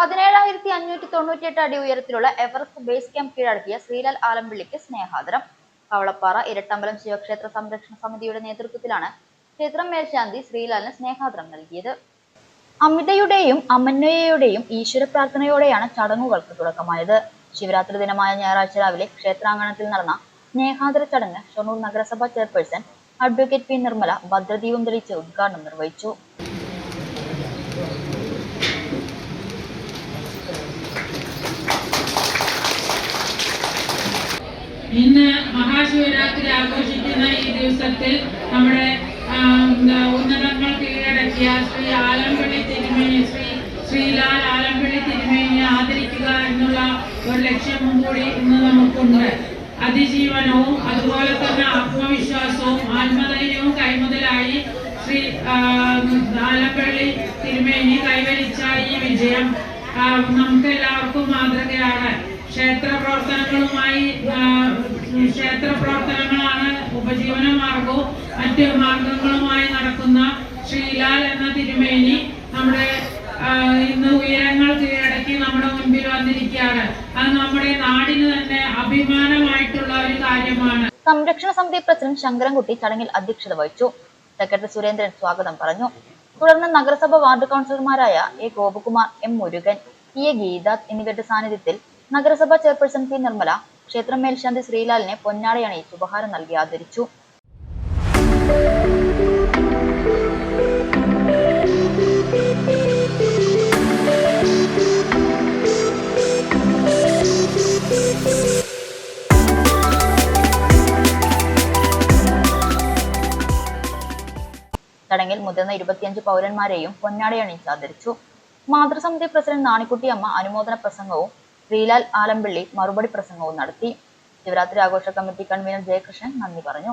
പതിനേഴായിരത്തി അഞ്ഞൂറ്റി തൊണ്ണൂറ്റിയെട്ട് അടി ഉയരത്തിലുള്ള എവറസ്റ്റ് ബേസ് ക്യാമ്പ് കീഴടക്കിയ ശ്രീലാൽ ആലമ്പിള്ളിക്ക് സ്നേഹാദരം. കവളപ്പാറ ഇരട്ടമ്പലം ശിവക്ഷേത്ര സംരക്ഷണ സമിതിയുടെ നേതൃത്വത്തിലാണ് ക്ഷേത്രം മേൽശാന്തി ശ്രീലാലിന് സ്നേഹാദരം നൽകിയത്. അമിതയുടെയും അമന്വയയുടെയും ഈശ്വര പ്രാർത്ഥനയോടെയാണ് ചടങ്ങുകൾക്ക് തുടക്കമായത്. ശിവരാത്രി ദിനമായ ഞായറാഴ്ച രാവിലെ ക്ഷേത്രാങ്കണത്തിൽ നടന്ന സ്നേഹാദര ചടങ്ങ് ഷൊർണൂർ നഗരസഭാ ചെയർപേഴ്സൺ അഡ്വക്കേറ്റ് പി നിർമ്മല ഭദ്രദീപം തെളിയിച്ച് ഉദ്ഘാടനം നിർവഹിച്ചു. ഇന്ന് മഹാശിവരാത്രി ആഘോഷിക്കുന്ന ഈ ദിവസത്തിൽ നമ്മുടെ ഉന്നതങ്ങൾ കീഴടക്കിയ ശ്രീ ആലമ്പള്ളി തിരുമേനി ശ്രീ ശ്രീലാൽ ആലമ്പള്ളി തിരുമേനിയെ ആദരിക്കുക എന്നുള്ള ഒരു ലക്ഷ്യവും കൂടി ഇന്ന് നമുക്കുണ്ട്. അതിജീവനവും അതുപോലെ തന്നെ ആത്മവിശ്വാസവും ആത്മധൈര്യവും കൈമുതലായി ശ്രീ ആ, തിരുമേനി കൈവരിച്ച ഈ വിജയം. നമുക്ക് എല്ലാവർക്കും മാതൃകയാണ് ക്ഷേത്ര പ്രവർത്തനങ്ങളുമായി ക്ഷേത്ര പ്രവർത്തനങ്ങളാണ് ഉപജീവന മാർഗവും മറ്റ് മാർഗങ്ങളുമായി നടക്കുന്ന ശ്രീലാൽ എന്ന തിരുമേനി നമ്മുടെ ഇന്ന് ഉയരങ്ങൾ കീഴടക്കി നമ്മുടെ മുൻപിൽ വന്നിരിക്കുകയാണ്. അത് നമ്മുടെ നാടിന് തന്നെ അഭിമാനമായിട്ടുള്ള ഒരു കാര്യമാണ്. സംരക്ഷണ സമിതി പ്രസിഡന്റ് ശങ്കരൻകുട്ടി ചടങ്ങിൽ അധ്യക്ഷത വഹിച്ചു. സെക്രട്ടറി സുരേന്ദ്രൻ സ്വാഗതം പറഞ്ഞു. തുടർന്ന് നഗരസഭ വാർഡ് കൗൺസിലർമാരായ A Gopakumar M Murugan E A Geetha എന്നിവരുടെ സാന്നിധ്യത്തിൽ നഗരസഭ ചെയർപേഴ്സൺ പി നിർമ്മല ക്ഷേത്രം മേൽശാന്തി ശ്രീലാലിനെ പൊന്നാടയണിയിച്ച് ഉപഹാരം നൽകി ആദരിച്ചു. ചടങ്ങിൽ മുതിർന്ന ഇരുപത്തിയഞ്ച് പൗരന്മാരെയും പൊന്നാടയണിച്ച് ആദരിച്ചു. മാതൃസമിതി പ്രസിഡന്റ് നാണിക്കുട്ടിയമ്മ അനുമോദന പ്രസംഗവും ശ്രീലാൽ ആലമ്പിള്ളി മറുപടി പ്രസംഗവും നടത്തി. ശിവരാത്രി ആഘോഷ കമ്മിറ്റി കൺവീനർ ജയകൃഷ്ണൻ നന്ദി പറഞ്ഞു.